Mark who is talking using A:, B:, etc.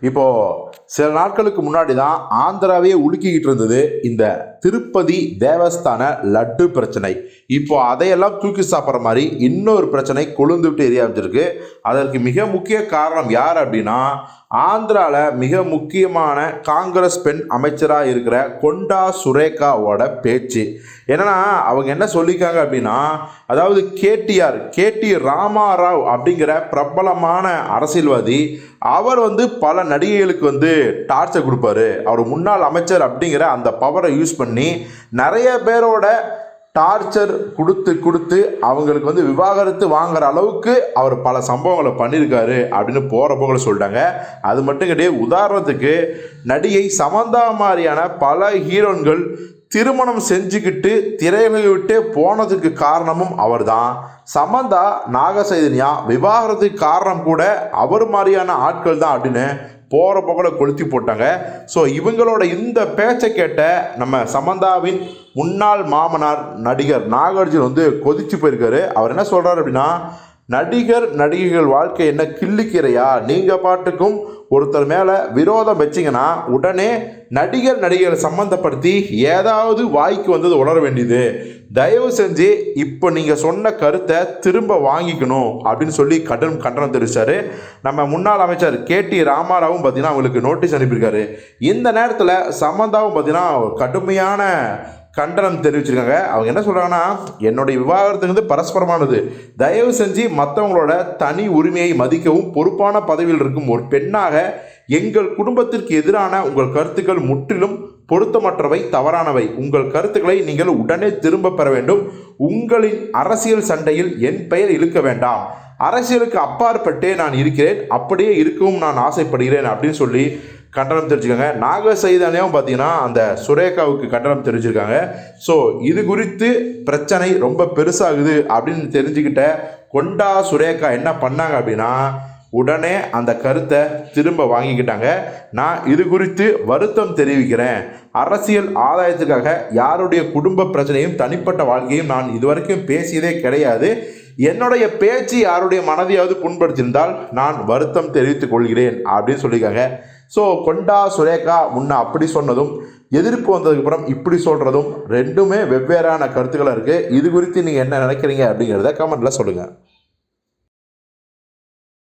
A: இப்போது சில நாட்களுக்கு முன்னாடி தான் ஆந்திராவே உலுக்கிக்கிட்டு இருந்தது இந்த திருப்பதி தேவஸ்தான லட்டு பிரச்சனை. இப்போ அதையெல்லாம் தூக்கி சாப்பிட்ற மாதிரி இன்னொரு பிரச்சனை கொழுந்து விட்டு எரிய ஆரம்பிச்சிருக்கு. அதற்கு மிக முக்கிய காரணம் யார் அப்படின்னா ஆந்திராவில் மிக முக்கியமான காங்கிரஸ் பெண் அமைச்சராக இருக்கிற கொண்டா சுரேகாவோட பேச்சு. என்னன்னா அவங்க என்ன சொல்லியிருக்காங்க அப்படின்னா அதாவது கேடிஆர் கேடி ராமாராவ் அப்படிங்கிற பிரபலமான அரசியல்வாதி அவர் வந்து பல நடிகைகளுக்கு வந்து டார்ச்சர் கொடுப்பாரு. அவர் முன்னாள் அமைச்சர் அப்படிங்கிற அந்த பவரை யூஸ் பண்ணி நிறைய பேரோட டார்ச்சர் கொடுத்து கொடுத்து அவங்களுக்கு வந்து விவாகரத்து வாங்குற அளவுக்கு அவர் பல சம்பவங்களை பண்ணியிருக்காரு அப்படின்னு போகிற போகல சொல்லிட்டாங்க. அது மட்டும் கிடையாது உதாரணத்துக்கு நடிகை சமந்தா மாதிரியான பல ஹீரோன்கள் திருமணம் செஞ்சுக்கிட்டு திரையுலகை விட்டு போனதுக்கு காரணமும் அவர்தான். சமந்தா நாகசைதன்யா விவாகரத்துக்கு காரணம் கூட அவர் மாதிரியான ஆட்கள் தான் அப்படின்னு போகிற போக்கில் கொளுத்தி போட்டாங்க. ஸோ இவங்களோட இந்த பேச்சை கேட்ட நம்ம சமந்தாவின் முன்னாள் மாமனார் நடிகர் நாகார்ஜுன் வந்து கொதிச்சு போயிருக்காரு. அவர் என்ன சொல்கிறார் அப்படின்னா நடிகர் நடிகைகள் வாழ்க்கை என்ன கிள்ளிக்கிறையா? நீங்கள் பாட்டுக்கும் ஒருத்தர் மேலே விரோதம் வச்சிங்கன்னா உடனே நடிகர் நடிகரை சம்மந்தப்படுத்தி ஏதாவது வாய்க்கு வந்தது உணர வேண்டியது. தயவு செஞ்சு இப்போ நீங்கள் சொன்ன கருத்தை திரும்ப வாங்கிக்கணும் அப்படின்னு சொல்லி கடன் கண்டனம் தெரிவித்தார் நம்ம முன்னாள் அமைச்சர் கே டி ராமாராவும் பார்த்தீங்கன்னா அவங்களுக்கு நோட்டீஸ் அனுப்பியிருக்காரு. இந்த நேரத்தில் சம்மந்தாவும் பார்த்தீங்கன்னா கடுமையான கண்டனம் தெரிவிச்சிருக்காங்க. அவங்க என்ன சொல்கிறாங்கன்னா என்னுடைய விவாகரத்துங்கிறது பரஸ்பரமானது. தயவு செஞ்சு மற்றவங்களோட தனி உரிமையை மதிக்கவும் பொறுப்பான பதவியில் இருக்கும் ஒரு பெண்ணாக எங்கள் குடும்பத்திற்கு எதிரான உங்கள் கருத்துக்கள் முற்றிலும் பொருத்தமற்றவை தவறானவை. உங்கள் கருத்துக்களை நீங்கள் உடனே திரும்ப பெற வேண்டும். உங்களின் அரசியல் சண்டையில் என் பெயர் இழுக்க வேண்டாம். அரசியலுக்கு அப்பாற்பட்டே நான் இருக்கிறேன். அப்படியே இருக்கவும் நான் ஆசைப்படுகிறேன் அப்படின்னு சொல்லி கண்டனம் தெரிஞ்சுக்கோங்க. நாக சைதானியாவும் பார்த்தீங்கன்னா அந்த சுரேகாவுக்கு கண்டனம் தெரிஞ்சிருக்காங்க. ஸோ இது குறித்து பிரச்சனை ரொம்ப பெருசாகுது அப்படின்னு தெரிஞ்சுக்கிட்ட கொண்டா சுரேகா என்ன பண்ணாங்க அப்படின்னா உடனே அந்த கருத்தை திரும்ப வாங்கிக்கிட்டாங்க. நான் இது குறித்து வருத்தம் தெரிவிக்கிறேன். அரசியல் ஆதாயத்துக்காக யாருடைய குடும்ப பிரச்சனையும் தனிப்பட்ட வாழ்க்கையும் நான் இதுவரைக்கும் பேசியதே கிடையாது. என்னுடைய பேச்சு யாருடைய மனதையாவது புண்படுத்தியிருந்தால் நான் வருத்தம் தெரிவித்துக் கொள்கிறேன் அப்படின்னு சொல்லியிருக்காங்க. ஸோ கொண்டா சுரேகா முன்ன அப்படி சொன்னதும் எதிர்ப்பு வந்ததுக்கப்புறம் இப்படி சொல்கிறதும் ரெண்டுமே வெவ்வேறான கருத்துக்களாக இருக்குது இது குறித்து நீங்கள் என்ன நினைக்கிறீங்க அப்படிங்கிறத கமெண்ட்டில் சொல்லுங்கள்